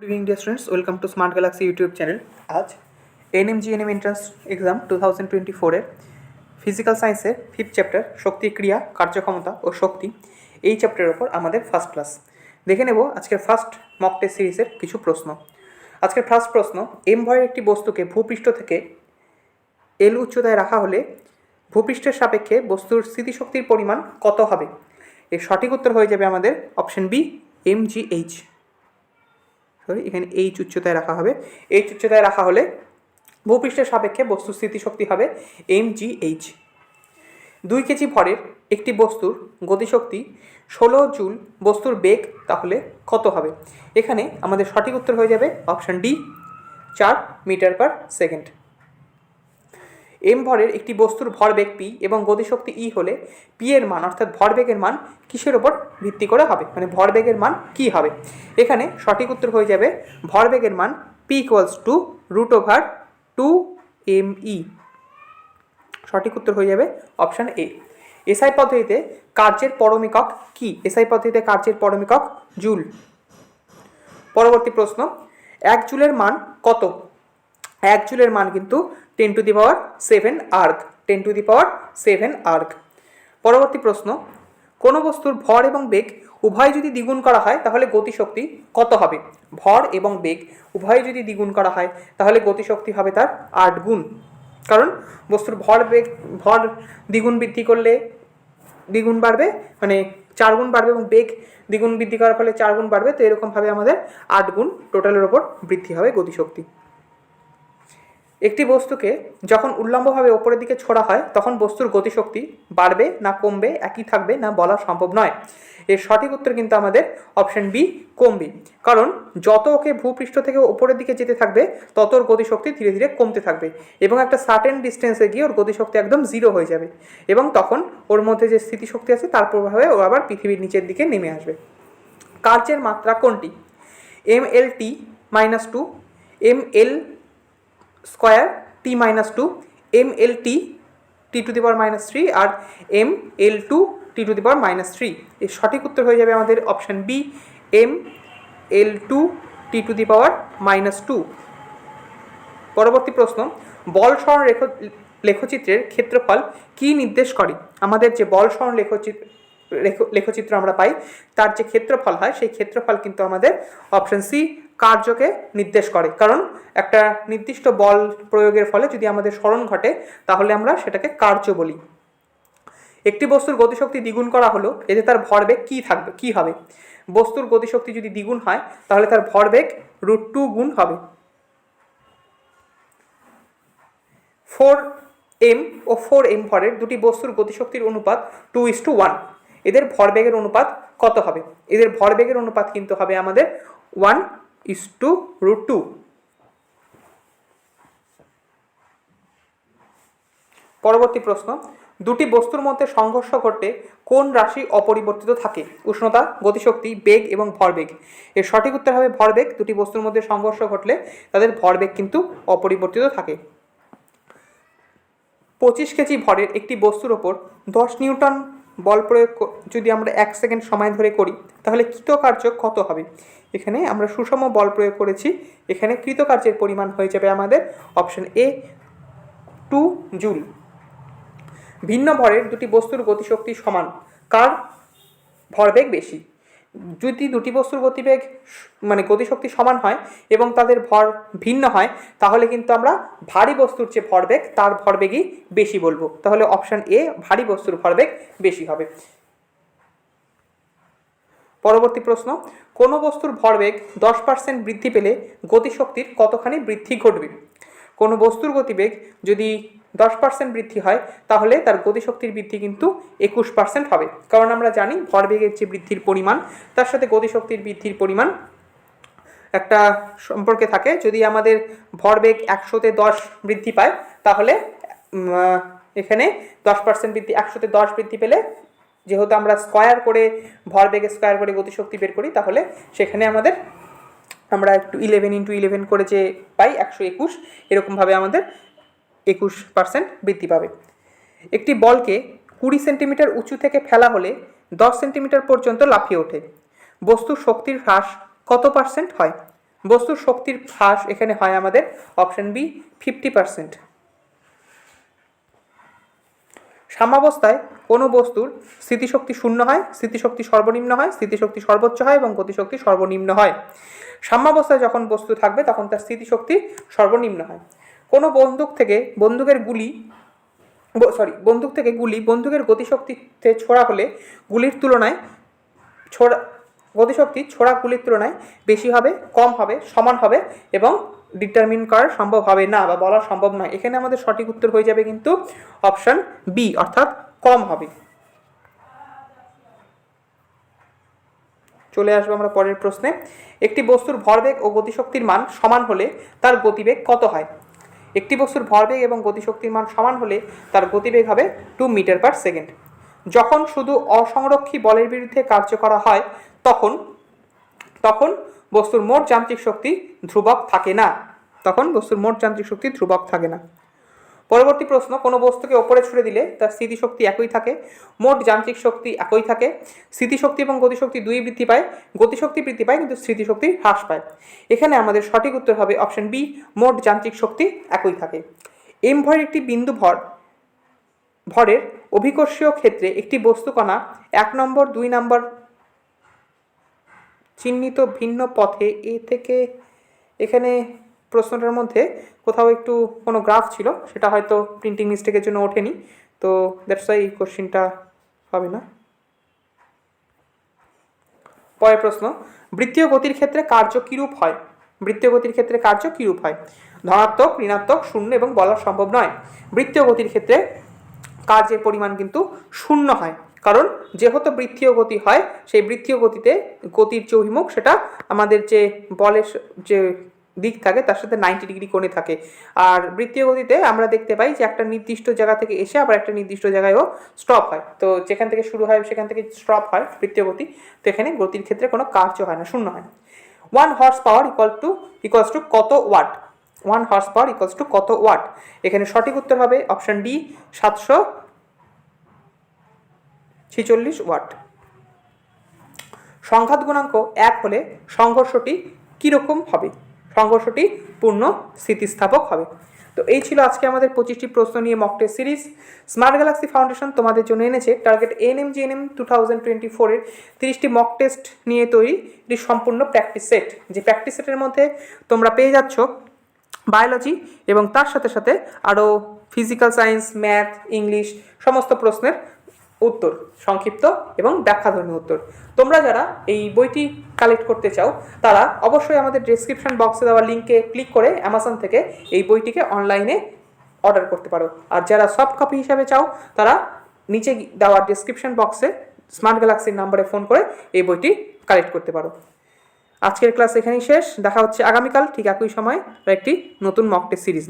Good evening dear students welcome to Smart Galaxy YouTube channel আজ NMG NM entrance exam two thousand twenty ফোরের physical সায়েন্সের fifth chapter শক্তি ক্রিয়া, কার্যক্ষমতা ও শক্তি। এই চ্যাপ্টারের ওপর আমাদের ফার্স্ট ক্লাস দেখে নেব আজকের ফার্স্ট মক টেস্ট সিরিজের কিছু প্রশ্ন। আজকের ফার্স্ট প্রশ্ন এম ভয়ের একটি বস্তুকে ভূপৃষ্ঠ থেকে এল উচ্চতায় রাখা হলে ভূপৃষ্ঠের সাপেক্ষে বস্তুর স্থিতিশক্তির পরিমাণ কত হবে? এর সঠিক উত্তর হয়ে যাবে আমাদের option B M G H sorry, এখানে এইচ উচ্চতায় রাখা হবে। এইচ উচ্চতায় রাখা হলে ভূপৃষ্ঠের সাপেক্ষে বস্তুর স্থিতিশক্তি হবে এম জি এইচ দুই কেজি ভরের একটি বস্তুর গতিশক্তি ষোলো জুল বস্তুর বেগ তাহলে কত হবে? এখানে আমাদের সঠিক উত্তর হয়ে যাবে অপশান ডি চার মিটার পার সেকেন্ড। এম ভরের একটি বস্তুর ভরবেগ পি এবং গতিশক্তি ই হলে পি এর মান, অর্থাৎ ভরবেগের মান কিসের ওপর ভিত্তি করে হবে? মানে ভরবেগের মান কি হবে? এখানে সঠিক উত্তর হয়ে যাবে ভরবেগের মান P equals to root over two M E সঠিক উত্তর হয়ে যাবে অপশান এ। এসআই পদ্ধতিতে কার্যের পরমিকক কি? এসআই পদ্ধতিতে কার্যের পরমিকক জুল। পরবর্তী প্রশ্ন, এক জুলের মান কত? এক জুলের মান কিন্তু ten to the power seven erg ten to the power seven erg পরবর্তী প্রশ্ন, কোনো বস্তুর ভর এবং বেগ উভয় যদি দ্বিগুণ করা হয়, তাহলে গতিশক্তি কত হবে? ভর এবং বেগ উভয় যদি দ্বিগুণ করা হয়, তাহলে গতিশক্তি হবে তার আট গুণ। কারণ বস্তুর ভর বেগ, ভর দ্বিগুণ বৃদ্ধি করলে দ্বিগুণ বাড়বে মানে চার গুণ বাড়বে এবং বেগ দ্বিগুণ বৃদ্ধি করার ফলে চার গুণ বাড়বে, তো এরকমভাবে আমাদের আট গুণ টোটালের ওপর বৃদ্ধি হবে গতিশক্তি। একটি বস্তুকে যখন উল্লম্বভাবে ওপরের দিকে ছোড়া হয়, তখন বস্তুর গতিশক্তি বাড়বে না কমবে, একই থাকবে না বলা সম্ভব নয়। এর সঠিক উত্তর কিন্তু আমাদের অপশন বি কমবে। কারণ যত ওকে ভূপৃষ্ঠ থেকে ওপরের দিকে যেতে থাকবে, তত ওর গতিশক্তি ধীরে ধীরে কমতে থাকবে এবং একটা সার্টেন ডিস্টেন্সে গিয়ে ওর গতিশক্তি একদম জিরো হয়ে যাবে এবং তখন ওর মধ্যে যে স্থিতিশক্তি আছে, তার প্রভাবে ও আবার পৃথিবীর নিচের দিকে নেমে আসবে। কার্যের মাত্রা কোনটি? M L T minus two M L square T minus two M L T T to the power minus three R M L two T to the power minus three এর সঠিক উত্তর হয়ে যাবে আমাদের option B M L two T to the power minus two পরবর্তী প্রশ্ন, বল সরণ রেখ লেখচিত্রের ক্ষেত্রফল কি নির্দেশ করে? আমাদের যে বল সরণ লেখচিত্র লেখ- লেখচিত্র আমরা পাই, তার যে ক্ষেত্রফল হয়, সেই ক্ষেত্রফল কিন্তু আমাদের অপশন সি কার্যকে নির্দেশ করে। কারণ একটা নির্দিষ্ট বল প্রয়োগের ফলে যদি আমাদের স্মরণ ঘটে, তাহলে আমরা সেটাকে কার্য বলি। একটি বস্তুর গতিশক্তি দ্বিগুণ করা হলো, এতে তার ভরবেগ কি থাকবে, কি হবে? বস্তুর গতিশক্তি যদি দ্বিগুণ হয়, তাহলে তার ভরবেগ রুট টু গুণ হবে। ফোর এম ও ফোর এম ভরের দুটি বস্তুর গতিশক্তির অনুপাত টু ইস টু ওয়ান এদের ভরবেগের অনুপাত কত হবে? এদের ভরবেগের অনুপাত কিন্তু হবে আমাদের one is to root two পরবর্তী প্রশ্ন, দুটি বস্তুর মধ্যে সংঘর্ষ ঘটলে কোন রাশি অপরিবর্তিত থাকে? উষ্ণতা, গতিশক্তি, বেগ এবং ভরবেগ। এর সঠিক উত্তর হবে ভরবেগ। দুটি বস্তুর মধ্যে সংঘর্ষ ঘটলে তাদের ভরবেগ কিন্তু অপরিবর্তিত থাকে। পঁচিশ কেজি ভরের একটি বস্তুর ওপর দশ নিউটন বল প্রয়োগ যদি আমরা এক সেকেন্ড সময় ধরে করি, তাহলে কৃতকার্য কত হবে? এখানে আমরা সুষম বল প্রয়োগ করেছি। এখানে কৃতকার্যের পরিমাণ হয়ে যাবে আমাদের অপশন এ টু জুল ভিন্ন ভরের দুটি বস্তুর গতিশক্তি সমান। কার ভরবেগ বেশি? যদি দুটি বস্তুর গতিবেগ মানে গতিশক্তি সমান হয় এবং তাদের ভর ভিন্ন হয়, তাহলে কিন্তু আমরা ভারী বস্তুর যে ভরবেগ, তার ভরবেগই বেশি বলব। তাহলে অপশান এ ভারী বস্তুর ভরবেগ বেশি হবে। পরবর্তী প্রশ্ন, কোনো বস্তুর ভরবেগ দশ পার্সেন্ট বৃদ্ধি পেলে গতিশক্তির কতখানি বৃদ্ধি ঘটবে? কোনো বস্তুর গতিবেগ যদি দশ পার্সেন্ট বৃদ্ধি হয়, তাহলে তার গতিশক্তির বৃদ্ধি কিন্তু একুশ পার্সেন্ট হবে। কারণ আমরা জানি ভরবেগের যে বৃদ্ধির পরিমাণ, তার সাথে গতিশক্তির বৃদ্ধির পরিমাণ একটা সম্পর্কে থাকে। যদি আমাদের ভরবেগ একশোতে দশ বৃদ্ধি পায়, তাহলে এখানে দশ পার্সেন্ট বৃদ্ধি, একশোতে দশ বৃদ্ধি পেলে, যেহেতু আমরা স্কোয়ার করে, ভরবেগে স্কোয়ার করে গতিশক্তি বের করি, তাহলে সেখানে আমাদের আমরা একটু ইলেভেন ইন্টু ইলেভেন করে যে পাই, একশো একুশ, এরকমভাবে আমাদের একুশ পার্সেন্ট বৃদ্ধি পাবে। একটি বলকে কুড়ি সেন্টিমিটার উঁচু থেকে ফেলা হলে দশ সেন্টিমিটার পর্যন্ত লাফিয়ে ওঠে। বস্তুর শক্তির হ্রাস কত পার্সেন্ট হয়? বস্তুর শক্তির হ্রাস এখানে হয় আমাদের অপশন বি ফিফটি পার্সেন্ট সাম্যাবস্থায় কোনো বস্তুর স্থিতিশক্তি শূন্য হয়, স্থিতিশক্তি সর্বনিম্ন হয়, স্থিতিশক্তি সর্বোচ্চ হয় এবং গতিশক্তি সর্বনিম্ন হয়। সাম্যাবস্থায় যখন বস্তু থাকবে, তখন তার স্থিতিশক্তি সর্বনিম্ন হয়। কোনো বন্দুক থেকে বন্দুকের গুলি সরি বন্দুক থেকে গুলি, বন্দুকের গতিশক্তিতে ছোড়া হলে গুলির তুলনায় ছোড়া, গতিশক্তি ছোড়া গুলির তুলনায় বেশি হবে, কম হবে, সমান হবে এবং ডিটারমিন করা সম্ভব হবে না বা বলা সম্ভব নয়। এখানে আমাদের সঠিক উত্তর হয়ে যাবে কিন্তু অপশান বি অর্থাৎ কম হবে। চলে আসব আমরা পরের প্রশ্নে। একটি বস্তুর ভরবেগ ও গতিশক্তির মান সমান হলে তার গতিবেগ কত হয়? একটি বস্তুর ভরবেগ এবং গতিশক্তির মান সমান হলে তার গতিবেগ হবে টু মিটার পার সেকেন্ড যখন শুধু অসংরক্ষী বলের বিরুদ্ধে কার্য করা হয়, তখন তখন বস্তুর মোট যান্ত্রিক শক্তি ধ্রুবক থাকে না। তখন বস্তুর মোট যান্ত্রিক শক্তি ধ্রুবক থাকে না। পরবর্তী প্রশ্ন, কোনো বস্তুকে ওপরে ছুড়ে দিলে তার স্থিতিশক্তি একই থাকে, মোট যান্ত্রিক শক্তি একই থাকে, স্থিতিশক্তি এবং গতিশক্তি দুই বৃদ্ধি পায়, গতিশক্তি বৃদ্ধি পায়, কিন্তু স্মৃতিশক্তি হ্রাস পায়। এখানে আমাদের সঠিক উত্তর হবে অপশন বি মোট যান্ত্রিক শক্তি একই থাকে। এম ভরের একটি বিন্দু ভর, ভরের অভিকর্ষীয় ক্ষেত্রে একটি বস্তুকণা এক নম্বর, দুই নম্বর চিহ্নিত ভিন্ন পথে এ থেকে এখানে প্রশ্নটার মধ্যে কোথাও একটু কোনো গ্রাফ ছিল, সেটা হয়তো প্রিন্টিং মিস্টেকের জন্য ওঠেনি, তো দ্যাটস ওয়াই এই কোশ্চিনটা হবে না। পরের প্রশ্ন, বৃত্তীয় গতির ক্ষেত্রে কার্য কীরূপ হয়? বৃত্তীয় গতির ক্ষেত্রে কার্য কীরূপ হয়? ধনাত্মক, ঋণাত্মক, শূন্য এবং বলা সম্ভব নয়। বৃত্তীয় গতির ক্ষেত্রে কার্যের পরিমাণ কিন্তু শূন্য হয়। কারণ যেহেতু বৃত্তীয় গতি হয়, সেই বৃত্তীয় গতিতে গতির যে অভিমুখ সেটা আমাদের যে বলের যে দিক থাকে তার সাথে নাইনটি ডিগ্রি কোণে থাকে। আর বৃত্তীয় গতিতে আমরা দেখতে পাই যে একটা নির্দিষ্ট জায়গা থেকে এসে আবার একটা নির্দিষ্ট জায়গায়ও স্টপ হয়। তো যেখান থেকে শুরু হয় সেখান থেকে স্টপ হয় বৃত্তীয় গতি, তো এখানে গতির ক্ষেত্রে কোনো কার্য হয় না, শূন্য হয় one horse power equal to equals to কত watt one horse power equals to কত ওয়াট এখানে সঠিক উত্তর হবে অপশন ডি সাতশো ছিচল্লিশ ওয়াট। সংঘাত গুণাঙ্ক এক হলে সংঘর্ষটি কীরকম হবে? সংঘর্ষটি পূর্ণ স্থিতিস্থাপক হবে। তো এই ছিল আজকে আমাদের পঁচিশটি প্রশ্ন নিয়ে mock test series Smart Galaxy foundation তোমাদের জন্য এনেছে। Target N M G N M two thousand twenty ফোরের তিরিশটি মক টেস্ট নিয়ে তৈরি। এটি সম্পূর্ণ প্র্যাকটিস সেট যে প্র্যাকটিস সেটের মধ্যে তোমরা পেয়ে যাচ্ছ বায়োলজি এবং তার সাথে সাথে আরও ফিজিক্যাল সায়েন্স ম্যাথ ইংলিশ সমস্ত প্রশ্নের উত্তর, সংক্ষিপ্ত এবং ব্যাখ্যাধর্মী উত্তর। তোমরা যারা এই বইটি কালেক্ট করতে চাও, তারা অবশ্যই আমাদের ডেসক্রিপশন বক্সে দেওয়া লিঙ্কে ক্লিক করে অ্যামাজন থেকে এই বইটিকে অনলাইনে অর্ডার করতে পারো। আর যারা সফট কপি হিসাবে চাও, তারা নিচে দেওয়া ডেসক্রিপশন বক্সে স্মার্ট গ্যালাক্সির নাম্বারে ফোন করে এই বইটি কালেক্ট করতে পারো। আজকের ক্লাস এখানেই শেষ। দেখা হচ্ছে আগামীকাল, ঠিক একই সময় একটি নতুন মক টেস্ট সিরিজ